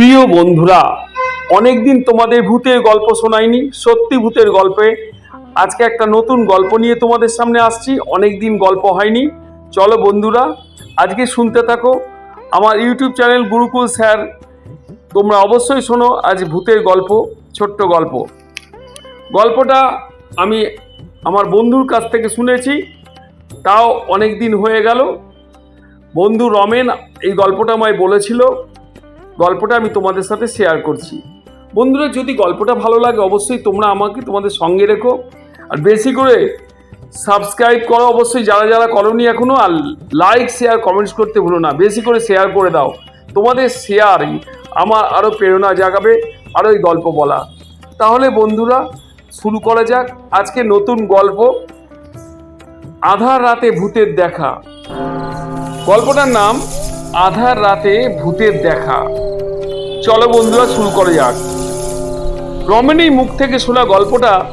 প্রিয় বন্ধুরা, অনেকদিন তোমাদের ভূতের গল্প শোনাইনি, সত্যি ভূতের গল্পে। আজকে একটা নতুন গল্প নিয়ে তোমাদের সামনে আসছি, অনেকদিন গল্প হয়নি। চলো বন্ধুরা, আজকে শুনতে থাকো। আমার ইউটিউব চ্যানেল গুরুকুল স্যার, তোমরা অবশ্যই শোনো আজ ভূতের গল্প, ছোট্ট গল্প। গল্পটা আমি আমার বন্ধুর কাছ থেকে শুনেছি, তাও অনেক দিন হয়ে গেল। বন্ধু রমেন এই গল্পটা আমায় বলেছিল গল্পটা আমি তোমাদের সাথে শেয়ার করছি। বন্ধুরা, যদি গল্পটা ভালো লাগে, অবশ্যই তোমরা আমাকে তোমাদের সঙ্গে রেখো। আর বেশি করে সাবস্ক্রাইব করো, অবশ্যই যারা যারা করনি এখনও আর লাইক শেয়ার কমেন্টস করতে ভুলো না। বেশি করে শেয়ার করে দাও। তোমাদের শেয়ারই আমার আরও প্রেরণা জাগাবে আরও এই গল্প বলা। তাহলে বন্ধুরা, শুরু করা যাক। আজকে নতুন গল্প, আধার রাতে ভূতের দেখা। গল্পটার নাম আধার রাতে ভূতের দেখা। চলো বন্ধুরা, শুরু করে যাক। রমেনের মুখ থেকে শোনা গল্পটা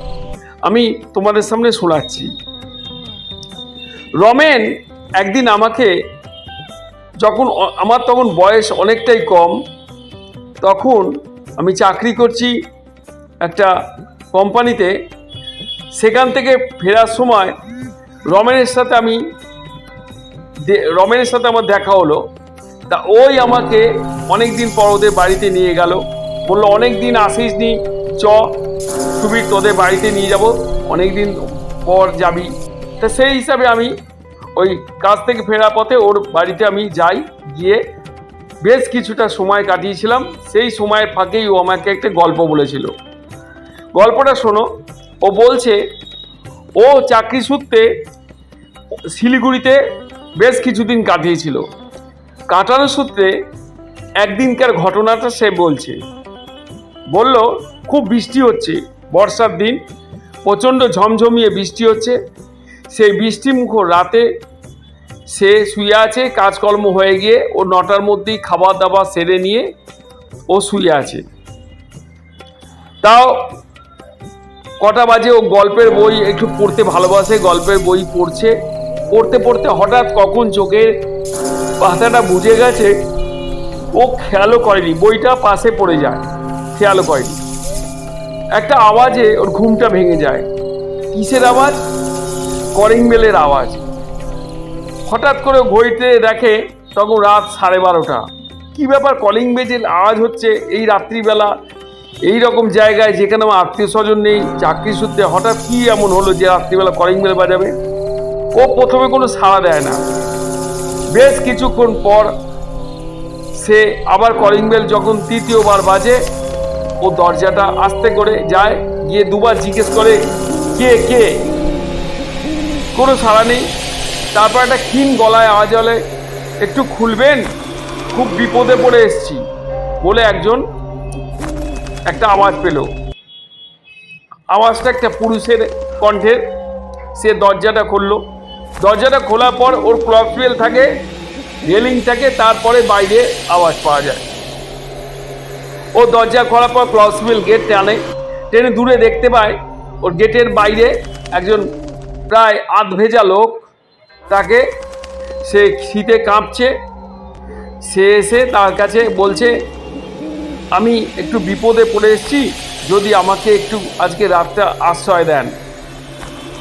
আমি তোমাদের সামনে শোনাচ্ছি। রমেন একদিন আমাকে যখন আমার তখন বয়স অনেকটাই কম, তখন আমি চাকরি করছি একটা কোম্পানিতে। সেখান থেকে ফেরার সময় রমেনের সাথে আমি রমেনের সাথে আমার দেখা হলো। তা ওই আমাকে অনেক দিন পর ওদের বাড়িতে নিয়ে গেল। বলল অনেক দিন আসিস নি চ, সুবীর তোদের বাড়িতে নিয়ে যাব। অনেক দিন পর যাবি। তা সেই হিসাবে আমি ওই কাজ থেকে ফেরার পথে ওর বাড়িতে আমি যাই, গিয়ে বেশ কিছুটা সময় কাটিয়েছিলাম। সেই সময়ের ফাঁকেই ও আমাকে একটা গল্প বলেছিল। গল্পটা শোনো, ও বলছে, ও চাকরি সূত্রে শিলিগুড়িতে বেশ কিছুদিন কাটিয়েছিল। কাটানোর সূত্রে একদিনকার ঘটনাটা সে বলছে। বলল, খুব বৃষ্টি হচ্ছে, বর্ষার দিন, প্রচণ্ড ঝমঝমিয়ে বৃষ্টি হচ্ছে। সেই বৃষ্টিমুখর রাতে সে শুয়ে আছে, কাজকর্ম হয়ে গিয়ে ও নটার মধ্যেই খাবার দাবার সেরে নিয়ে ও শুয়ে আছে। তাও কটা বাজে ও গল্পের বই একটু পড়তে ভালোবাসে, গল্পের বই পড়ছে। পড়তে পড়তে হঠাৎ কখন চোখের পাতাটা বুঝে গেছে? ও খেয়ালও করেনি, বইটা পাশে পড়ে যায়, খেয়ালও করেনি। একটা আওয়াজে ওর ঘুমটা ভেঙে যায়। কিসের আওয়াজ? করিং বেলের আওয়াজ। হঠাৎ করে ঘড়িতে দেখে তখন রাত সাড়ে বারোটা। কী ব্যাপার কলিং বেজের আওয়াজ হচ্ছে এই রাত্রিবেলা? এই রকম জায়গায় যেখানে আমার আত্মীয় স্বজন নেই, চাকরি সূত্রে হঠাৎ কী এমন হলো যে রাত্রিবেলা কলিং বেল বাজাবে? ও প্রথমে কোনো সাড়া দেয় না। বেশ কিছুক্ষণ পর সে আবার কলিং বেল যখন তৃতীয়বার বাজে, ও দরজাটা আস্তে করে যায়, গিয়ে দুবার জিজ্ঞেস করে, কে কে? কোনো সাড়া নেই। তারপর একটা ক্ষীণ গলায় আওয়াজ হলে, একটু খুলবেন? খুব বিপদে পড়ে এসছি। বলে একজন একটা আওয়াজ পেল। আওয়াজটা একটা পুরুষের কণ্ঠের। সে দরজাটা খুললো। দরজাটা খোলার পর ওর ক্লকফিল থাকে রেলিং থাকে, তারপরে বাইরে আওয়াজ পাওয়া যায়। ও দরজা খোলার পর ক্লসবিল গেট টানে। টেনে দূরে দেখতে পায়, ওর গেটের বাইরে একজন প্রায় আধ ভেজা লোক তাকে সে শীতে কাঁপছে। সে এসে তার কাছে বলছে, আমি একটু বিপদে পড়ে এসেছি, যদি আমাকে একটু আজকে রাতটা আশ্রয় দেন।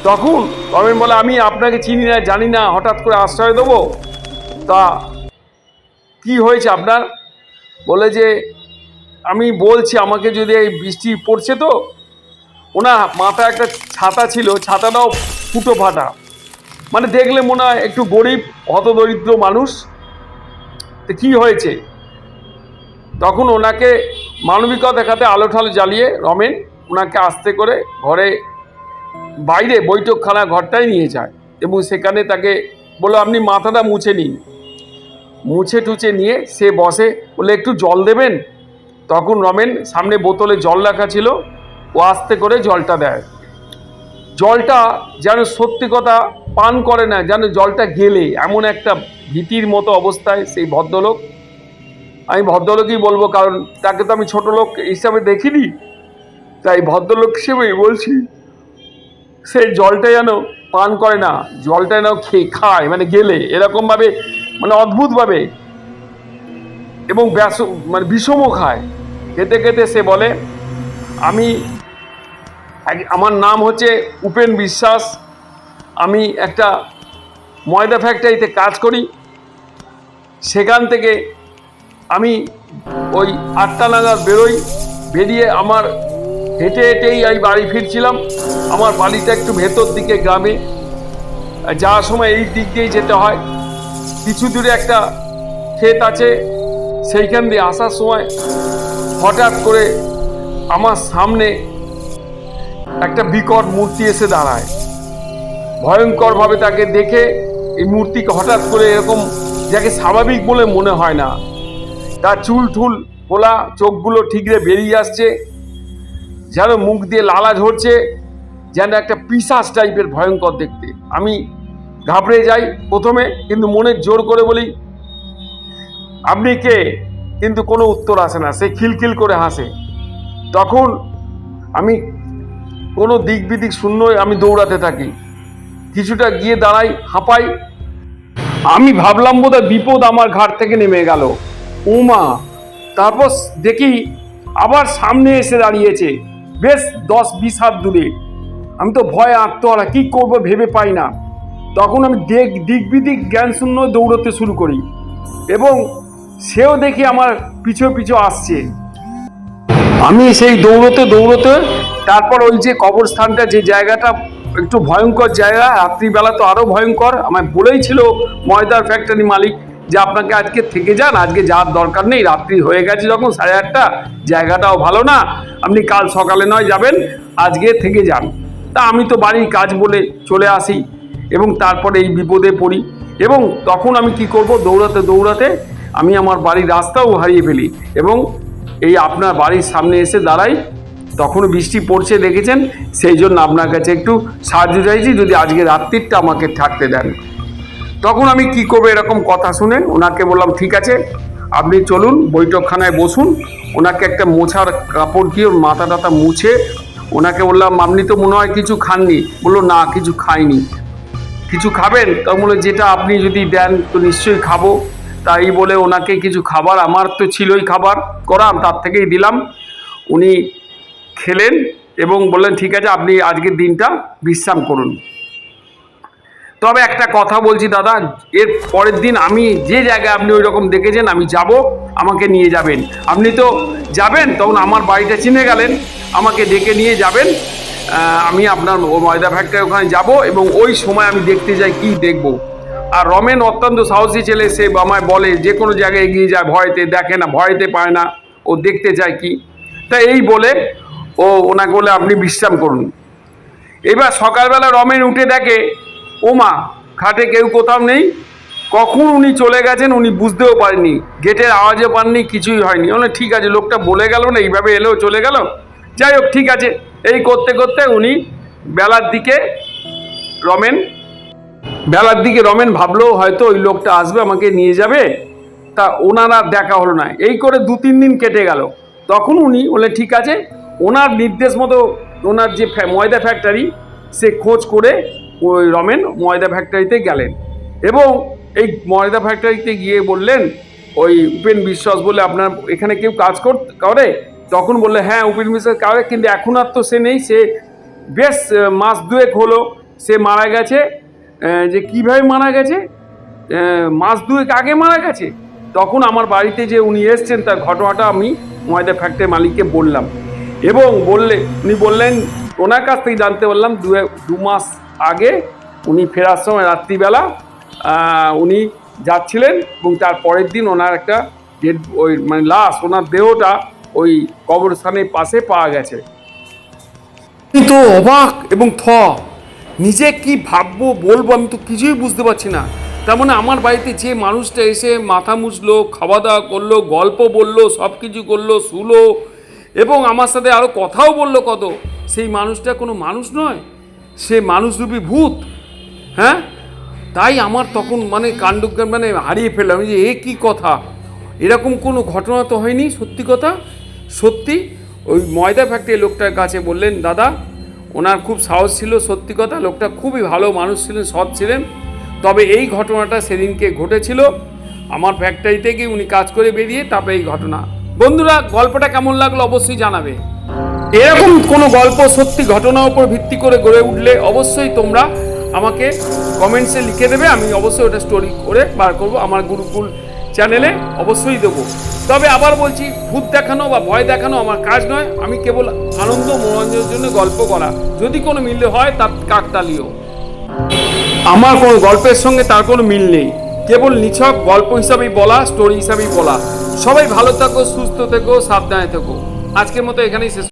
তখন রমেন বলে, আমি আপনাকে চিনি না, জানি না, হঠাৎ করে আশ্রয় দেবো? তা কি হয়েছে আপনার? বলে যে, আমি বলছি, আমাকে যদি এই বৃষ্টি পড়ছে তো? ওনার মাথায় একটা ছাতা ছিল, ছাতাটাও ফুটো ফাটা। মানে দেখলে মনে হয় একটু গরিব, হতদরিদ্র মানুষ। তো কী হয়েছে? তখন ওনাকে মানবিকতা দেখাতে আলো ঠালো জ্বালিয়ে রমেন ওনাকে আস্তে করে ঘরে বাইরে বৈঠকখানা ঘরটাই নিয়ে যায় এবং সেখানে তাকে বলল, আপনি মাথাটা মুছে নিন। মুছে টুছে নিয়ে সে বসে বলে একটু জল দেবেন? তখন রমেন সামনে বোতলে জল রাখা ছিল, ও আস্তে করে জলটা দেয়। জলটা যেন সত্যি কথা পান করে না, যেন জলটা গেলে, এমন একটা ভীতির মতো অবস্থায় সেই ভদ্রলোক। আমি ভদ্রলোকই বলব, কারণ তাকে তো আমি ছোট লোক হিসাবে দেখিনি। তাই ভদ্রলোক হিসেবেই বলছি সেই জলটা যেন পান করে না, জলটা যেন খেয়ে খায় মানে গেলে, এরকমভাবে মানে অদ্ভুতভাবে। এবং ব্যাস মানে বিষমও খায়। খেতে খেতে সে বলে, আমি আমার নাম হচ্ছে উপেন বিশ্বাস। আমি একটা ময়দা ফ্যাক্টরিতে কাজ করি। সেখান থেকে আমি ওই আটটা নাগাদ বেরোই। বেরিয়ে আমার হেঁটে হেঁটেই আমি বাড়ি ফিরছিলাম। আমার বাড়িটা একটু ভেতর দিকে গ্রামে যাওয়ার সময় এই দিক দিয়েই যেতে হয়। কিছু দূরে একটা ক্ষেত আছে, সেইখান দিয়ে আসার সময় হঠাৎ করে আমার সামনে একটা বিকট মূর্তি এসে দাঁড়ায়। ভয়ঙ্করভাবে তাকে দেখে এই মূর্তিকে হঠাৎ করে এরকম যাকে স্বাভাবিক বলে মনে হয় না। তার চুল ঠুল খোলা চোখগুলো ঠিকরে বেরিয়ে আসছে, যেন মুখ দিয়ে লালা ঝরছে। যেন একটা পিসাস টাইপের ভয়ঙ্কর দেখতে। আমি ঘাবড়ে যাই প্রথমে, কিন্তু মনে জোর করে বলি, আপনি কে? কিন্তু কোনো উত্তর আসে না, সে খিলখিল করে হাসে। তখন আমি কোনো দিক বিদিক শূন্য আমি দৌড়াতে থাকি। কিছুটা গিয়ে দাঁড়াই, হাঁপাই। আমি ভাবলাম বোধহয় বিপদ আমার ঘাট থেকে নেমে গেল। উমা, তারপর দেখি আবার সামনে এসে দাঁড়িয়েছে। বেশ দশ বিশ হাত দূরে। আমি তো ভয়ে আত্মহারা, কী করব ভেবে পাই না। তখন আমি দিক দিক বিদিক জ্ঞান শূন্য দৌড়তে শুরু করি এবং সেও দেখি আমার পিছু পিছু আসছে। আমি সেই দৌড়তে দৌড়তে তারপর ওই যে কবরস্থানটা, যে জায়গাটা একটু ভয়ঙ্কর জায়গা, রাত্রিবেলা তো আরও ভয়ঙ্কর। আমায় বলেই ছিল ময়দার ফ্যাক্টরি মালিক যে আপনাকে আজকে থেকে যান, আজকে যাওয়ার দরকার নেই, রাত্রি হয়ে গেছে যখন সাড়ে আটটা, জায়গাটাও ভালো না। আপনি কাল সকালে নয় যাবেন, আজকে থেকে যান। তা আমি তো বাড়ির কাজ বলে চলে আসি এবং তারপরে এই বিপদে পড়ি এবং তখন আমি কি করব? দৌড়াতে দৌড়াতে আমি আমার বাড়ির রাস্তাও হারিয়ে ফেলি এবং এই আপনার বাড়ির সামনে এসে দাঁড়াই। তখনও বৃষ্টি পড়ছে দেখেছেন? সেই জন্য আপনার কাছে একটু সাহায্য চাইছি, যদি আজকে রাত্রিরটা আমাকে থাকতে দেন। তখন আমি কি করব এরকম কথা শুনে ওনাকে বললাম, ঠিক আছে, আপনি চলুন বৈঠকখানায় বসুন। ওনাকে একটা মোছার কাপড় দিয়ে মাথা টাথা মুছে ওনাকে বললাম আপনি তো মনে হয় কিছু খাননি। বলল, না, কিছু খাইনি। কিছু খাবেন? তখন বলল, যেটা আপনি যদি দেন তো নিশ্চয়ই খাব। তাই বলে ওনাকে কিছু খাবার, আমার তো ছিলই খাবার, করাম, তার থেকেই দিলাম। উনি খেলেন এবং বললেন, ঠিক আছে, আপনি আজকের দিনটা বিশ্রাম করুন। তবে একটা কথা বলছি দাদা, এর পরের দিন আমি যে জায়গায় আপনি ওই রকম দেখেছেন, আমি যাব, আমাকে নিয়ে যাবেন। আপনি তো যাবেন, তখন আমার বাড়িটা চিনে গেলেন। আমাকে ডেকে নিয়ে যাবেন। আমি আপনার ময়দা ফ্যাক্টরি ওখানে যাব এবং ওই সময় আমি দেখতে যাই কি দেখব। আর রমেন অত্যন্ত সাহসী ছেলে, সে আমায় বলে, যে কোনো জায়গায় এগিয়ে যায় ভয়তে দেখে না, ভয়তে পায় না। ও দেখতে চায় কি? তা এই বলে ও ওনাকে বলে, আপনি বিশ্রাম করুন। এবার সকালবেলা রমেন উঠে দেখে, ওমা, খাটে কেউ কোথাও নেই। কখন উনি চলে গেছেন উনি বুঝতেও পারেননি। গেটের আওয়াজও পাননি, কিছুই হয়নি। ঠিক আছে, লোকটা বলে গেল না, এইভাবে এলেও চলে গেল? যাই হোক, ঠিক আছে। এই করতে করতে উনি বেলার দিকে রমেন, বেলার দিকে রমেন ভাবলো হয়তো ওই লোকটা আসবে, আমাকে নিয়ে যাবে। তা ওনার আর দেখা হলো না। এই করে দু তিন দিন কেটে গেল। তখন উনি বলে ঠিক আছে। ওনার নির্দেশ মতো ওনার যে ময়দা ফ্যাক্টরি সে খোঁজ করে ওই রমেন ময়দা ফ্যাক্টরিতে গেলেন। এবং এই ময়দা ফ্যাক্টরিতে গিয়ে বললেন, ওই উপেন বিশ্বাস বলে আপনার এখানে কেউ কাজ করে? তখন বললে হ্যাঁ উপেন বিশ্বাস করে কিন্তু এখন আর তো সে নেই, সে বেশ মাস দুয়েক হলো সে মারা গেছে। যে কীভাবে মারা গেছে? মাস দুয়েক আগে মারা গেছে। তখন আমার বাড়িতে যে উনি এসছেন, তার ঘটনাটা আমি ময়দা ফ্যাক্টরি মালিককে বললাম। এবং বললে, উনি বললেন, ওনার কাছ থেকে জানতে পারলাম, দু দু মাস আগে উনি ফেরার সময় রাত্রিবেলা উনি যাচ্ছিলেন এবং তার পরের দিন ওনার একটা ডেড ওই মানে লাশ, ওনার দেহটা ওই কবরস্থানের পাশে পাওয়া গেছে। তো অবাক এবং থ। নিজে কি ভাববো, বলব আমি তো কিছুই বুঝতে পারছি না। তার মানে আমার বাড়িতে যে মানুষটা এসে মাথা মুছলো খাওয়া দাওয়া করল, গল্প বলল সব কিছু করল, শুলো এবং আমার সাথে আরও কথাও বলল কত, সেই মানুষটা কোনো মানুষ নয়, সে মানুষরূপী ভূত হ্যাঁ? তাই আমার তখন মানে কাণ্ডজ্ঞান মানে হারিয়ে ফেললাম যে এ কি কথা? এরকম কোনো ঘটনা তো হয়নি, সত্যি কথা? সত্যি? ওই ময়দা ফ্যাক্টরি লোকটার কাছে বললেন, দাদা, ওনার খুব সাহস ছিল, সত্যি কথা, লোকটা খুবই ভালো মানুষ ছিলেন, সৎ ছিলেন। তবে এই ঘটনাটা সেদিনকে ঘটেছিল। আমার ফ্যাক্টরিতে থেকে উনি কাজ করে বেরিয়ে তারপরে এই ঘটনা। বন্ধুরা, গল্পটা কেমন লাগল অবশ্যই জানাবে। এরকম কোনো গল্প, সত্যি ঘটনার উপর ভিত্তি করে গড়ে উঠলে অবশ্যই তোমরা আমাকে কমেন্টসে লিখে দেবে। আমি অবশ্যই ওটা স্টোরি করে বার করব। আমার গুরুকুল চ্যানেলে অবশ্যই দেবো। তবে আবার বলছি, ভূত দেখানো বা ভয় দেখানো আমার কাজ নয়। আমি কেবল আনন্দ মনোরঞ্জনের জন্য গল্প করা। যদি কোনো মিল হয়, তার কাকতালীয় আমার কোনো গল্পের সঙ্গে তার কোনো মিল নেই। কেবল নিছক গল্প হিসাবেই বলা, স্টোরি হিসাবেই বলা। সবাই ভালো থাকো, সুস্থ থেকো, সাবধানে থেকো। আজকের মতো এখানেই শেষ